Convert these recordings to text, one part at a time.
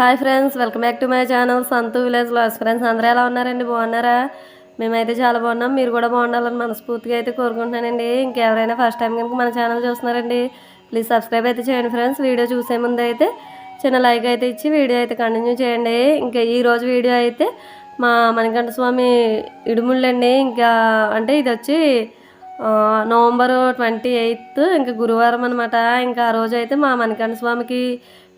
Hi friends welcome back to my channel. Santhu village loss friends అందరూ ఎలా ఉన్నారండి? బాగున్నారా? మేమైతే చాలా బాగున్నాం. మీరు కూడా బాగుండాలని మనస్ఫూర్తిగా అయితే కోరుకుంటున్నానండి. ఇంకెవరైనా ఫస్ట్ టైం కనుక మన ఛానల్ చూస్తున్నారండి ప్లీజ్ సబ్స్క్రైబ్ అయితే చేయండి ఫ్రెండ్స్ వీడియో చూసే ముందు అయితే చిన్న లైక్ అయితే ఇచ్చి వీడియో అయితే కంటిన్యూ చేయండి. ఇంకా ఈరోజు వీడియో అయితే మా మణికంఠ స్వామి ఇడుముళ్ళండి. ఇంకా అంటే ఇది వచ్చి నవంబర్ ట్వంటీ ఎయిత్ ఇంకా గురువారం అనమాట ఇంకా ఆ రోజు అయితే మా మణికంఠ స్వామికి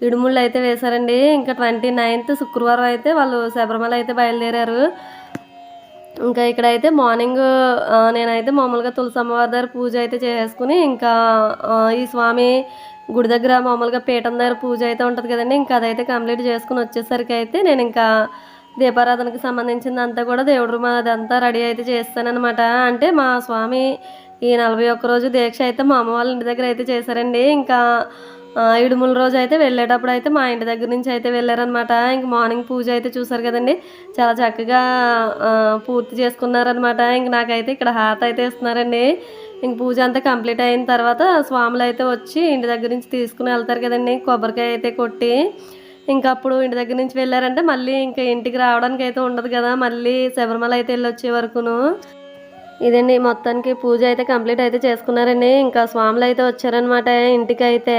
ఇడుముళ్ళు అయితే వేశారండి. ఇంకా ట్వంటీ నైన్త్ శుక్రవారం అయితే వాళ్ళు శబరిమల అయితే బయలుదేరారు. ఇంకా ఇక్కడైతే మార్నింగ్ నేనైతే మామూలుగా తులసి అమ్మవారి దగ్గర పూజ అయితే చేసుకుని ఇంకా ఈ స్వామి గుడి దగ్గర మామూలుగా పీఠం దగ్గర పూజ అయితే ఉంటుంది కదండి. ఇంకా అదైతే కంప్లీట్ చేసుకుని వచ్చేసరికి అయితే నేను ఇంకా దీపారాధనకి సంబంధించింది అంతా కూడా దేవుడు మాదంతా అదంతా రెడీ అయితే చేస్తానన్నమాట. అంటే మా స్వామి ఈ నలభై ఒక్క రోజు దీక్ష అయితే మా అమ్మ వాళ్ళ ఇంటి దగ్గర అయితే చేశారండి. ఇంకా ఇడుముల రోజు అయితే వెళ్ళేటప్పుడు అయితే మా ఇంటి దగ్గర నుంచి అయితే వెళ్ళారనమాట ఇంక మార్నింగ్ పూజ అయితే చూసారు కదండి. చాలా చక్కగా పూర్తి చేసుకున్నారనమాట ఇంక నాకైతే ఇక్కడ హాత్ అయితే ఇస్తున్నారండి. ఇంక పూజ అంతా కంప్లీట్ అయిన తర్వాత స్వాములు అయితే వచ్చి ఇంటి దగ్గర నుంచి తీసుకుని వెళ్తారు కదండి. కొబ్బరికాయ అయితే కొట్టి ఇంకా అప్పుడు ఇంటి దగ్గర నుంచి వెళ్ళారంటే మళ్ళీ ఇంకా ఇంటికి రావడానికి అయితే ఉండదు కదా. మళ్ళీ శబరిమల అయితే వెళ్ళి వచ్చే వరకును. ఇదండి మొత్తానికి పూజ అయితే కంప్లీట్ అయితే చేసుకున్నారండి ఇంకా స్వాములు అయితే వచ్చారనమాట ఇంటికి అయితే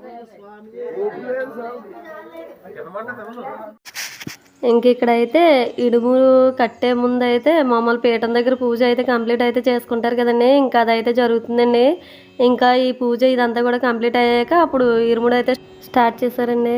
ఇంక ఇక్కడైతే ఇడుము కట్టే ముందు అయితే మామూలు పీఠం దగ్గర పూజ అయితే కంప్లీట్ అయితే చేసుకుంటారు కదండి. ఇంకా అదైతే జరుగుతుందండి. ఇంకా ఈ పూజ ఇదంతా కూడా కంప్లీట్ అయ్యాక అప్పుడు ఇరుముడు అయితే స్టార్ట్ చేశారండి.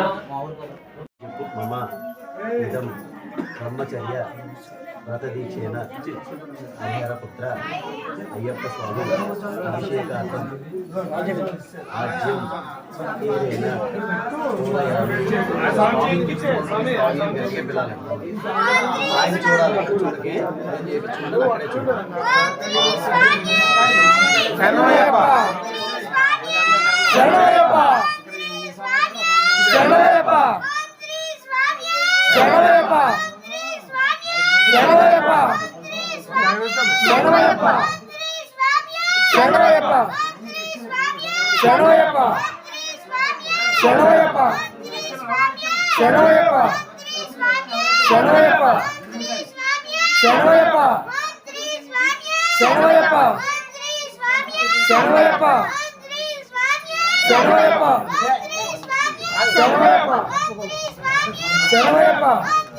బ్రహ్మచర్య వ్రతదీక్షేన హరిహరపుత్ర అయ్యప్ప స్వామి అభిషేకార్థం ఆజ్యం. ఆయన చూడాలి చూడకి అక్కడే చూడాలి. అయ్యప్పో అయ్యప్పో స్వామి స్వామియప్ప అయ్యప్ప శరణమప్ప అయ్యప్ప వందనమప్ప అయ్యప్ప ఓం గురునాథ అయ్యప్ప గురువన్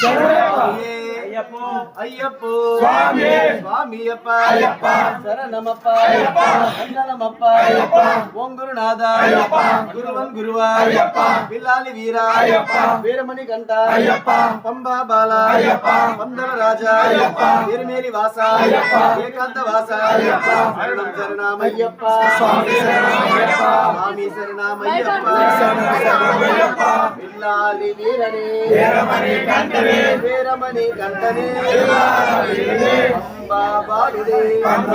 Yeah. ஐயப்போ ஐயப்போ. சுவாமி. சுவாமி அப்பா ஐயப்பா. சரணமப்பா. ஐயப்பா. அண்ணனமப்பா. ஐயப்பா. ஓம் குருநாதா ஐயப்பா. குருவன் குருவா. ஐயப்பா. பில்லாலி வீரா. ஐயப்பா. வீரமணி கண்டா. ஐயப்பா. பம்பா பாலா. ஐயப்பா. பந்தன ராஜா. ஐயப்பா. திருமேலி வாசா. ஐயப்பா. ஏகாந்த வாசா. ஐயப்பா. சரணம் சரணாம் ஐயப்பா. சுவாமி சரணாம் ஐயப்பா. சுவாமி சரணாம் ஐயப்பா. சரணம் ஐயப்பா. பில்லாலி வீரனே. வீரமணி கண்டவே. வீரமணி கண்ட అయ్యప్ప అయ్యప్ప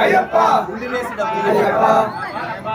అయ్యప్ప అయ్యప్ప అయ్యప్ప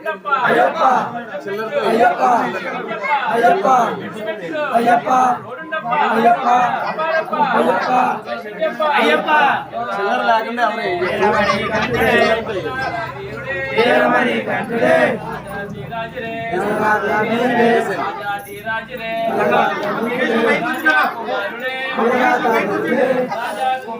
ஐயப்பா ஐயப்பா ஐயப்பா ஐயப்பா ஐயப்பா ஐயப்பா ஐயப்பா சில்லர் லாகுன்னு அவரே ஏரமணி கண்டுடே ஏரமணி கண்டுடே ராஜராஜரே ராஜராஜரே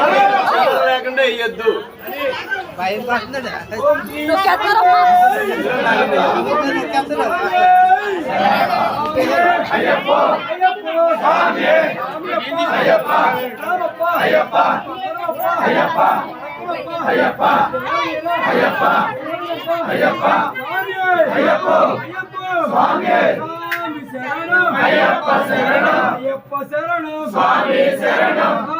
స్వామి మాల అయ్యప్ప! స్వామి స్వామి అయ్యప్ప! స్వామి! స్వామి అయ్యప్ప అయ్యప్ప శరణమప్ప అయ్యప్ప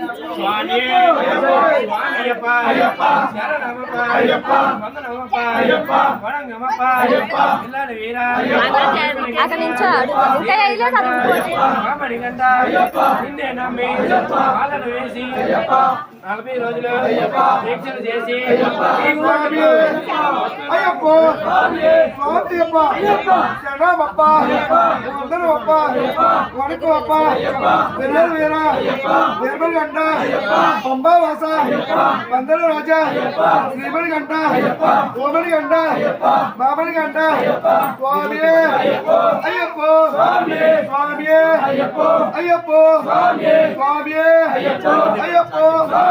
అక్కడ నుంచి ఇంకా వేయలేదు నిన్నే నమ్మి వాళ్ళను వేసి నలభై రోజులు దీక్షలు చేసి అయ్యప్ప. స్వామి అప్ప శరణమప్ప. వందనం అప్ప వణకు అప్ప రాజా శ్రీమణి గంట ఓమణి గంట మామణి గంట స్వామి. అయ్యప్ప. స్వామి. అయ్యప్ప. అయ్యప్ప. స్వామి. అయ్యప్ప. అయ్యప్ప.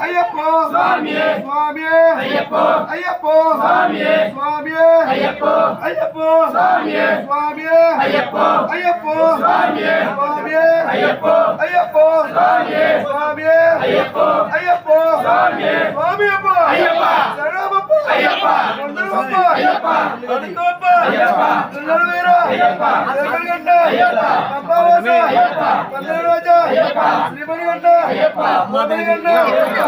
ஐயப்போ. சுவாமியே. சுவாமியே. ஐயப்போ. ஐயப்போ. சுவாமியே. சுவாமியே. ஐயப்போ. ஐயப்போ. சுவாமியே. சுவாமியே. ஐயப்போ. ஐயப்போ. சுவாமியே. சுவாமியே. ஐயப்போ. ஐயப்போ. சுவாமியே. சுவாமியே. ஐயப்போ. ஐயப்போ. சுவாமியே. சுவாமியப்பா. ஐயப்பா. சரணமப்பா ஐயப்பா. வந்தனமப்பா ஐயப்பா. வந்தனமப்பா ஐயப்பா. திருநெல்வேலி. ஐயப்பா. திருநெல்வேலி ஐயப்பா. அப்பாவாசா ஐயப்பா. கந்தராஜா ஐயப்பா. ஸ்ரீமணிகண்ட. ஐயப்பா. மதுரைகண்ட ஐயப்பா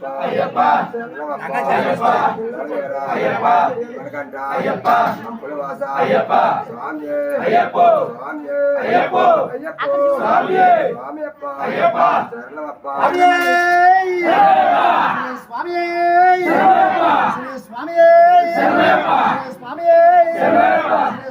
ஐயப்பா. ஐயப்பா. ஐயப்பா. ஐயப்பா. ஐயப்பா. சுவாமியே சுவாமியே சுவாமியே சுவாமியே சுவாமியே சுவாமியே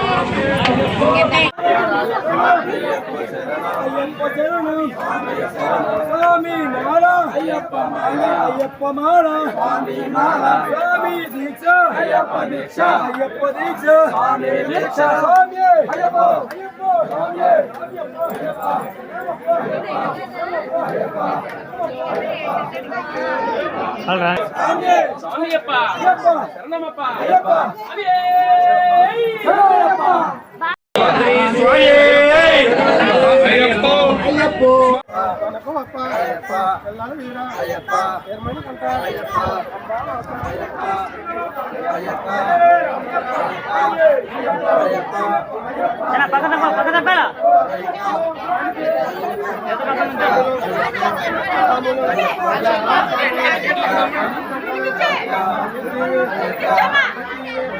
சாமி மாலா ஐயப்பா. மாலா ஐயப்பா. மாலா சாமி மாலா சாமி தீட்சா ஐயப்பா சரணமப்பா ஐயப்பா. అయ్యప్ప గురునాథ అయ్యప్ప అయ్యప్ప అయ్యప్ప అయ్యప్ప అయ్యప్ప అయ్యప్ప అయ్యప్ప నీకు అలా నీకు అలా అమ్మరు అయ్యప్ప అయ్యప్ప ముళ్ళు రాళ్ళు కొట్టుకుంటూ నీ కొండకు వస్తున్నాము స్వామి మాల అయ్యప్ప మాల అయ్యప్ప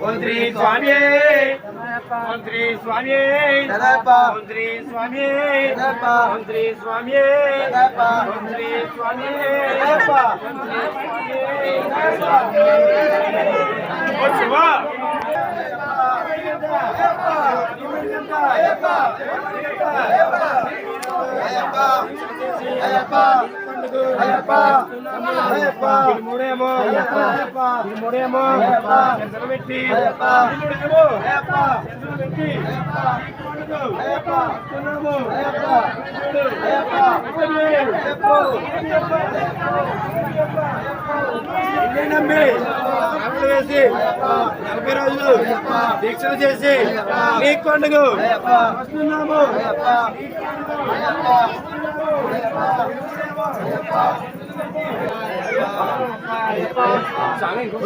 ஒன்றி சுவாமியே ஒன்றி சுவாமியே ஒன்றி சுவாமியே ஒன்றி சுவாமியே ஒன்றி சுவாமியே சிவா ஐயப்பா ஐயப்பா ஐயப்பா మంత్రి స్వామి శరణప్ప మంత్రి స్వామి శరణప్ప మంత్రి Swamy శరణప్ప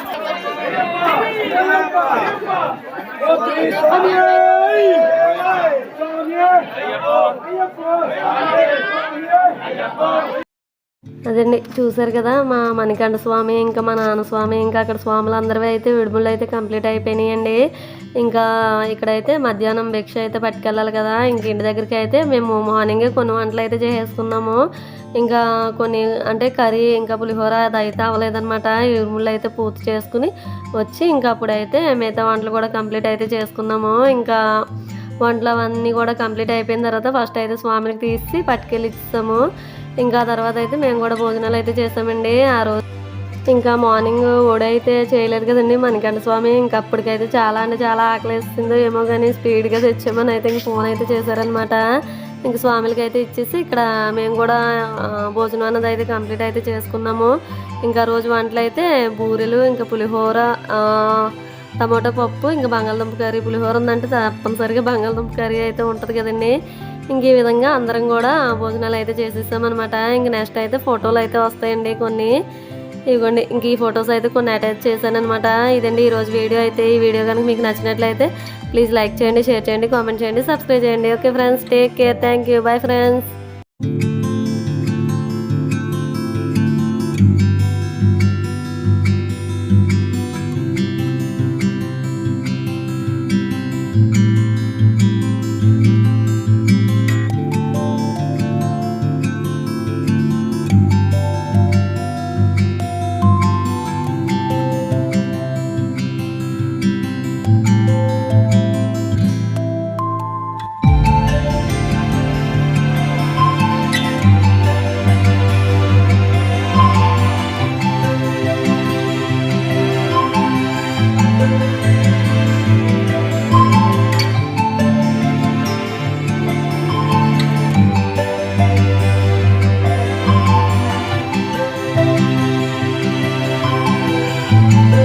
Ayyappa Ayyappa అదండి. చూసారు కదా మా మణికంఠ స్వామి ఇంకా మా నాన్న స్వామి ఇంకా అక్కడ స్వాములు అందరివి అయితే విడుములు అయితే కంప్లీట్ అయిపోయినాయండి. ఇంకా ఇక్కడైతే మధ్యాహ్నం భిక్ష అయితే పట్టుకెళ్ళాలి కదా ఇంక ఇంటి దగ్గరికి అయితే మేము మార్నింగే కొన్ని వంటలు అయితే చేసేసుకున్నాము. ఇంకా కొన్ని అంటే కర్రీ ఇంకా పులిహోర అది అయితే అవ్వలేదన్నమాట. విడుములు అయితే పూర్తి చేసుకుని వచ్చి ఇంకా అప్పుడైతే మిగతా వంటలు కూడా కంప్లీట్ అయితే చేసుకున్నాము. ఇంకా వంటలు అవన్నీ కూడా కంప్లీట్ అయిపోయిన తర్వాత ఫస్ట్ అయితే స్వామికి తీసి పట్టుకెళ్ళి ఇస్తాము ఇంకా తర్వాత అయితే మేము కూడా భోజనాలు అయితే చేసామండి ఆ రోజు. ఇంకా మార్నింగ్ ఓడైతే చేయలేదు కదండి మణికంఠ స్వామి. ఇంకా అప్పటికైతే చాలా అంటే చాలా ఆకలిస్తుందో ఏమో కానీ స్పీడ్గా తెచ్చామని అయితే ఇంక ఫోన్ అయితే చేశారనమాట ఇంక స్వామిలకి అయితే ఇచ్చేసి ఇక్కడ మేము కూడా భోజనం అన్నది అయితే కంప్లీట్ అయితే చేసుకున్నాము. ఇంకా రోజు వంటలు అయితే బూరెలు ఇంకా పులిహోర టమోటా పప్పు ఇంకా బంగాళదుంప కర్రీ పులిహోర ఉందంటే తప్పనిసరిగా బంగాళదుంప కర్రీ అయితే ఉంటుంది కదండి. ఇంక ఈ విధంగా అందరం కూడా భోజనాలు అయితే చేసేసామన్నమాట. ఇంక నెక్స్ట్ అయితే ఫోటోలు అయితే వస్తాయండి కొన్ని. ఇదిగోండి ఇంక ఈ ఫొటోస్ అయితే కొన్ని అటాచ్ చేశాను అనమాట ఇదండి ఈరోజు వీడియో అయితే. ఈ వీడియో కనుక మీకు నచ్చినట్లయితే ప్లీజ్ లైక్ చేయండి షేర్ చేయండి కామెంట్ చేయండి సబ్స్క్రైబ్ చేయండి. Okay friends take care thank you bye friends